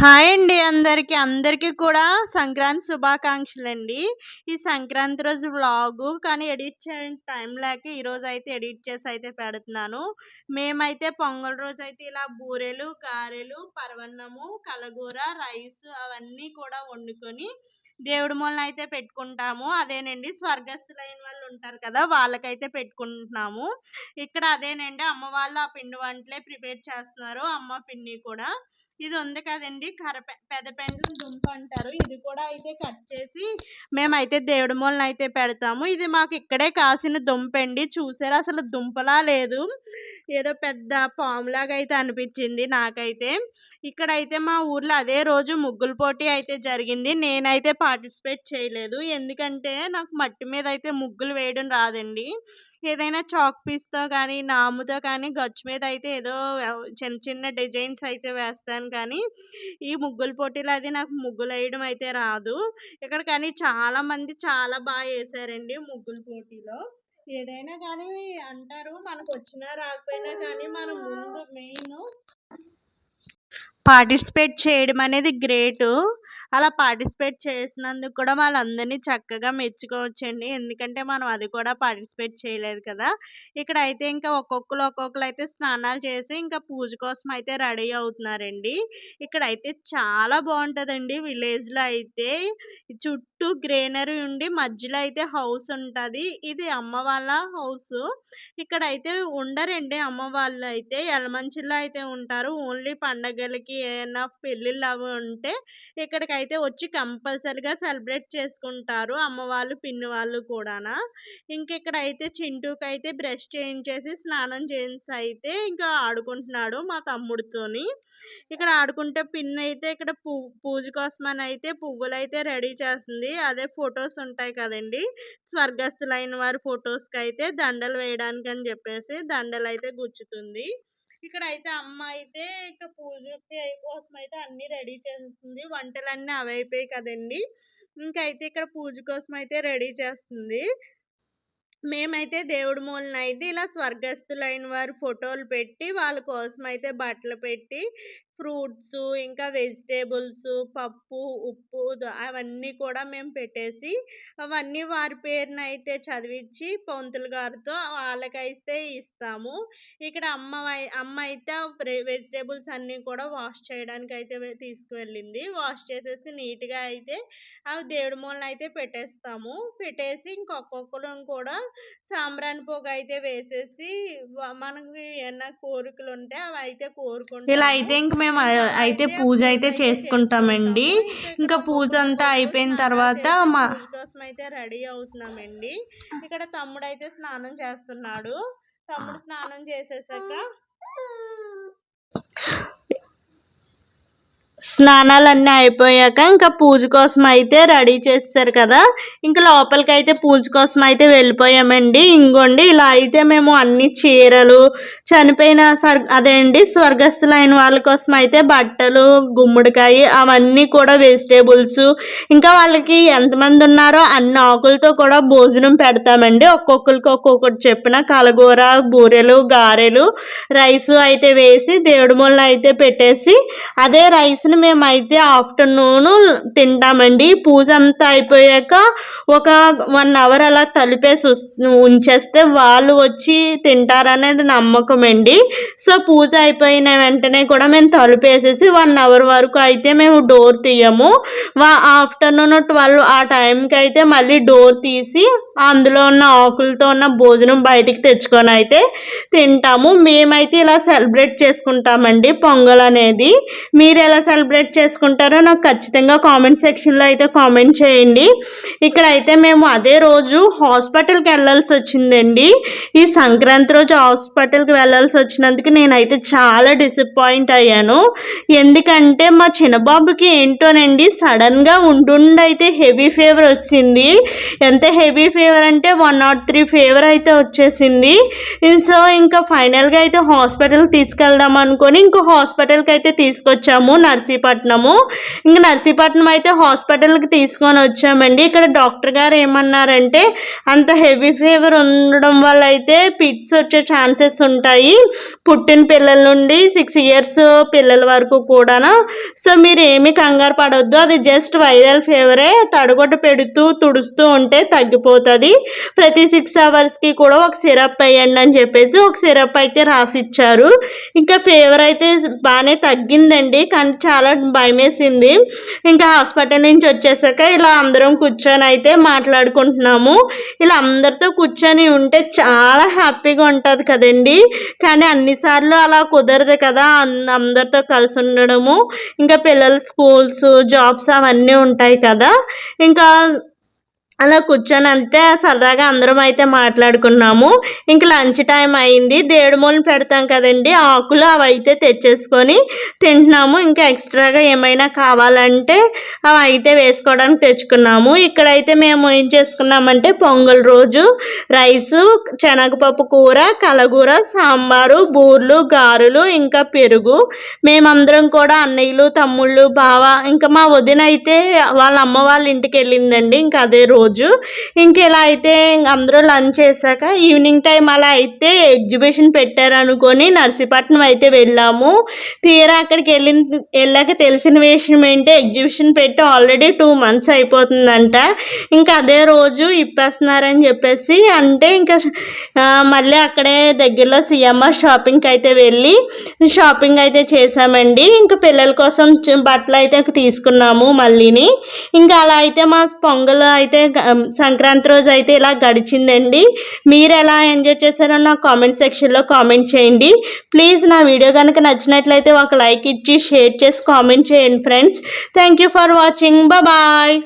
Hi అండి అందరికి. అందరికీ కూడా సంక్రాంతి శుభాకాంక్షలు అండి ఈ సంక్రాంతి రోజు వ్లాగు కానీ ఎడిట్ చేయడానికి టైం లేక ఈరోజు అయితే ఎడిట్ చేసి అయితే పెడుతున్నాను. మేమైతే పొంగల్ రోజు అయితే ఇలా బూరెలు గారెలు పరవన్నము కలగూర రైస్ అవన్నీ కూడా వండుకొని దేవుడి మూలన అయితే పెట్టుకుంటాము. అదేనండి స్వర్గస్థులైన వాళ్ళు ఉంటారు కదా వాళ్ళకైతే పెట్టుకుంటున్నాము. ఇక్కడ అదేనండి అమ్మ వాళ్ళు ఆ పిండి వంటలే ప్రిపేర్ చేస్తున్నారు అమ్మ పిన్ని కూడా. ఇది ఉంది కదండి కర పెద్ద పెండ్లం దుంప అంటారు ఇది కూడా అయితే కట్ చేసి మేమైతే దేవుడి మూలన అయితే పెడతాము. ఇది మాకు ఇక్కడే కాసిన దుంప అండి చూసారా? అసలు దుంపలా లేదు. ఏదో పెద్ద పాములాగా అయితే అనిపించింది నాకైతే. ఇక్కడైతే మా ఊర్లో అదే రోజు ముగ్గుల పోటీ అయితే జరిగింది. నేనైతే పార్టిసిపేట్ చేయలేదు. ఎందుకంటే నాకు మట్టి మీద అయితే ముగ్గులు వేయడం రాదండి. ఏదైనా చాక్ పీస్తో కానీ నాముతో కానీ గచ్చు మీద అయితే ఏదో చిన్న చిన్న డిజైన్స్ అయితే వేస్తాను కానీ ఈ ముగ్గుల పోటీలు అది నాకు ముగ్గులు వేయడం అయితే రాదు. ఇక్కడ కానీ చాలామంది చాలా బాగా వేసారండి ముగ్గుల పోటీలో. ఏదైనా కానీ అంటారు మనకు వచ్చినా రాకపోయినా కానీ మనం ముందు మెయిన్ పార్టిసిపేట్ చేయడం అనేది గ్రేటు. అలా పార్టిసిపేట్ చేసినందుకు కూడా వాళ్ళందరినీ చక్కగా మెచ్చుకోవచ్చండి. ఎందుకంటే మనం అది కూడా పార్టిసిపేట్ చేయలేదు కదా. ఇక్కడ అయితే ఇంకా ఒక్కొక్కరు ఒక్కొక్కరు అయితే స్నానాలు చేసి ఇంకా పూజ కోసం అయితే రెడీ అవుతున్నారండి. ఇక్కడ అయితే చాలా బాగుంటుందండి విలేజ్లో అయితే. చుట్టూ గ్రీనరీ ఉండి మధ్యలో అయితే హౌస్ ఉంటుంది. ఇది అమ్మ వాళ్ళ హౌస్. ఇక్కడ అయితే ఉండరండి అమ్మ వాళ్ళు అయితే. ఎలమంచిలో అయితే ఉంటారు. ఓన్లీ పండగలకి ఏమైనా పెళ్ళిళ్ళు అవి ఉంటే ఇక్కడికైతే వచ్చి కంపల్సరిగా సెలబ్రేట్ చేసుకుంటారు అమ్మ వాళ్ళు పిన్ని వాళ్ళు కూడానా. ఇంకెక్కడైతే ఇక్కడ అయితే చింటూకి అయితే బ్రష్ చేయించేసి స్నానం చేసి అయితే ఇంకా ఆడుకుంటున్నాడు మా తమ్ముడితోని. ఇక్కడ ఆడుకుంటే పిన్ అయితే ఇక్కడ పూ పూజ కోసమని అయితే పువ్వులు అయితే రెడీ చేస్తుంది. అదే ఫొటోస్ ఉంటాయి కదండి. స్వర్గస్థులైన వారి ఫొటోస్కి అయితే దండలు వేయడానికి అని చెప్పేసి దండలు అయితే గుచ్చుతుంది. ఇక్కడ అయితే అమ్మ అయితే ఇక పూజకి కోసం అయితే అన్ని రెడీ చేస్తుంది. వంటలన్నీ అవి అయిపోయాయి కదండి. ఇంకైతే ఇక్కడ పూజ కోసం అయితే రెడీ చేస్తుంది. మేమైతే దేవుడి మూలన అయితే ఇలా స్వర్గస్థులైన వారి ఫోటోలు పెట్టి వాళ్ళ కోసం అయితే బట్టలు పెట్టి ఫ్రూట్స్ ఇంకా వెజిటేబుల్స్ పప్పు ఉప్పు అవన్నీ కూడా మేము పెట్టేసి అవన్నీ వారి పేరున అయితే చదివించి పంతులు గారితో వాళ్ళకైతే ఇస్తాము. ఇక్కడ అమ్మ అమ్మ అయితే వెజిటేబుల్స్ అన్నీ కూడా వాష్ చేయడానికి అయితే తీసుకువెళ్ళింది. వాష్ చేసేసి నీట్గా అయితే అవి దేవుడి మూలన అయితే పెట్టేస్తాము. పెట్టేసి ఇంకొక్కొక్కరు కూడా సాంబ్రాణి పొగ అయితే వేసేసి మనకి ఏమన్నా కోరికలు ఉంటే అవి అయితే కోరుకుంటాం ఇలా అయితే ఇంక మేము అయితే పూజ అయితే చేసుకుంటామండి. ఇంకా పూజ అంతా అయిపోయిన తర్వాత మా కోసం అయితే రెడీ అవుతున్నామండి. ఇక్కడ తమ్ముడు అయితే స్నానం చేస్తున్నాడు. తమ్ముడు స్నానం చేసేసాక స్నానాలన్నీ అయిపోయాక ఇంకా పూజ కోసం అయితే రెడీ చేస్తారు కదా. ఇంకా లోపలికి అయితే పూజ కోసం అయితే వెళ్ళిపోయామండి. ఇంకోండి ఇలా అయితే మేము అన్ని చీరలు చనిపోయిన స్వర్ అదే అండి స్వర్గస్థులైన వాళ్ళ కోసం అయితే బట్టలు గుమ్మడికాయ అవన్నీ కూడా వెజిటేబుల్స్. ఇంకా వాళ్ళకి ఎంతమంది ఉన్నారో అన్ని ఆకులతో కూడా భోజనం పెడతామండి. ఒక్కొక్కరికి ఒక్కొక్కటి చెప్పిన కలగూర బూరెలు గారెలు రైస్ అయితే వేసి దేవుడి మూలన అయితే పెట్టేసి అదే రైస్ రైస్ని మేమైతే ఆఫ్టర్నూన్ తింటామండి. పూజ అంతా అయిపోయాక ఒక వన్ అవర్ అలా తలిపేసి ఉంచేస్తే వాళ్ళు వచ్చి తింటారనేది నమ్మకం అండి సో పూజ అయిపోయిన వెంటనే కూడా మేము తలుపేసేసి వన్ అవర్ వరకు అయితే మేము డోర్ తీయము. ఆఫ్టర్నూన్ ట్వెల్వ్ ఆ టైంకి అయితే మళ్ళీ డోర్ తీసి అందులో ఉన్న ఆకులతో ఉన్న భోజనం బయటికి తెచ్చుకొని అయితే తింటాము. మేమైతే ఇలా సెలబ్రేట్ చేసుకుంటామండి పొంగల్ అనేది మీరు ఎలా సెలబ్రేట్ చేసుకుంటారో నాకు ఖచ్చితంగా కామెంట్ సెక్షన్లో అయితే కామెంట్ చేయండి. ఇక్కడ అయితే మేము అదే రోజు హాస్పిటల్కి వెళ్ళాల్సి వచ్చిందండి. ఈ సంక్రాంతి రోజు హాస్పిటల్కి వెళ్ళాల్సి వచ్చినందుకు నేనైతే చాలా డిసప్పాయింట్ అయ్యాను. ఎందుకంటే మా చిన్నబాబుకి ఏంటోనండి సడన్గా ఉంటుండి అయితే హెవీ ఫీవర్ వచ్చింది ఎంత హెవీ ఫీవర్ అంటే వన్ నాట్ త్రీ ఫీవర్ అయితే వచ్చేసింది. సో ఇంకా ఫైనల్గా అయితే హాస్పిటల్ తీసుకెళ్దాం అనుకొని ఇంకో హాస్పిటల్కి అయితే తీసుకొచ్చాము. నర్స్ నర్సీపట్నము. ఇంకా నర్సీపట్నం అయితే హాస్పిటల్కి తీసుకొని వచ్చామండి. ఇక్కడ డాక్టర్ గారు ఏమన్నారంటే అంత హెవీ ఫీవర్ ఉండడం వల్ల అయితే పిట్స్ వచ్చే ఛాన్సెస్ ఉంటాయి. పుట్టిన పిల్లల నుండి సిక్స్ ఇయర్స్ పిల్లల వరకు కూడాను. సో మీరు ఏమి కంగారు పడవద్దు అది జస్ట్ వైరల్ ఫీవరే. తడగొట్ట పెడుతూ తుడుస్తూ ఉంటే తగ్గిపోతుంది. ప్రతి సిక్స్ అవర్స్కి కూడా ఒక సిరప్ వేయండి అని చెప్పేసి ఒక సిరప్ అయితే రాసిచ్చారు. ఇంకా ఫీవర్ అయితే బాగానే తగ్గిందండి. కానీ చాలా భయమేసింది. ఇంకా హాస్పిటల్ నుంచి వచ్చేసాక ఇలా అందరం కూర్చొని అయితే మాట్లాడుకుంటున్నాము. ఇలా అందరితో కూర్చొని ఉంటే చాలా హ్యాపీగా ఉంటుంది కదండి. కానీ అన్నిసార్లు అలా కుదరదు కదా అన్- అందరితో కలిసి ఉండడము. ఇంకా పిల్లల స్కూల్స్ జాబ్స్ అవన్నీ ఉంటాయి కదా. ఇంకా అలా కూర్చొని అంతే సరదాగా అందరం అయితే మాట్లాడుకున్నాము. ఇంక లంచ్ టైం అయింది. దేవుడి పెడతాం కదండి. ఆకులు అవి అయితే తెచ్చేసుకొని తింటున్నాము. ఇంకా ఎక్స్ట్రాగా ఏమైనా కావాలంటే అవి అయితే వేసుకోవడానికి తెచ్చుకున్నాము. ఇక్కడైతే మేము ఏం చేసుకున్నామంటే పొంగల్ రోజు రైసు శనగపప్పు కూర కలగూర సాంబారు బూర్లు గారెలు ఇంకా పెరుగు. మేమందరం కూడా అన్నయ్యలు తమ్ముళ్ళు బావ ఇంకా మా వదిన అయితే వాళ్ళ అమ్మ వాళ్ళ ఇంటికి వెళ్ళిందండి. ఇంకా అదే రోజు రోజు. ఇలా అయితే అందరూ లంచ్ చేశాక ఈవినింగ్ టైం అలా అయితే ఎగ్జిబిషన్ పెట్టారనుకొని నర్సీపట్నం అయితే వెళ్ళాము. తీరా అక్కడికి వెళ్ళిన వెళ్ళాక తెలిసిన విషయం ఏంటి? ఎగ్జిబిషన్ పెట్టి ఆల్రెడీ టూ మంత్స్ అయిపోతుందంట. ఇంకా అదే రోజు ఇప్పేస్తున్నారని చెప్పేసి అంటే ఇంకా మళ్ళీ అక్కడే దగ్గరలో సిఎంఆర్ షాపింగ్కి అయితే వెళ్ళి షాపింగ్ అయితే చేసామండి ఇంకా పిల్లల కోసం బట్టలు అయితే తీసుకున్నాము మళ్ళీని. ఇంకా అలా అయితే మా పొంగల్ అయితే సంక్రాంతి రోజు అయితే ఇలా గడిచిందండి. మీరు ఎలా ఎంజాయ్ చేశారో నా కామెంట్ సెక్షన్లో కామెంట్ చేయండి. ప్లీజ్ నా వీడియో కనుక నచ్చినట్లయితే ఒక లైక్ ఇచ్చి షేర్ చేసి కామెంట్ చేయండి friends. Thank you for watching. Bye.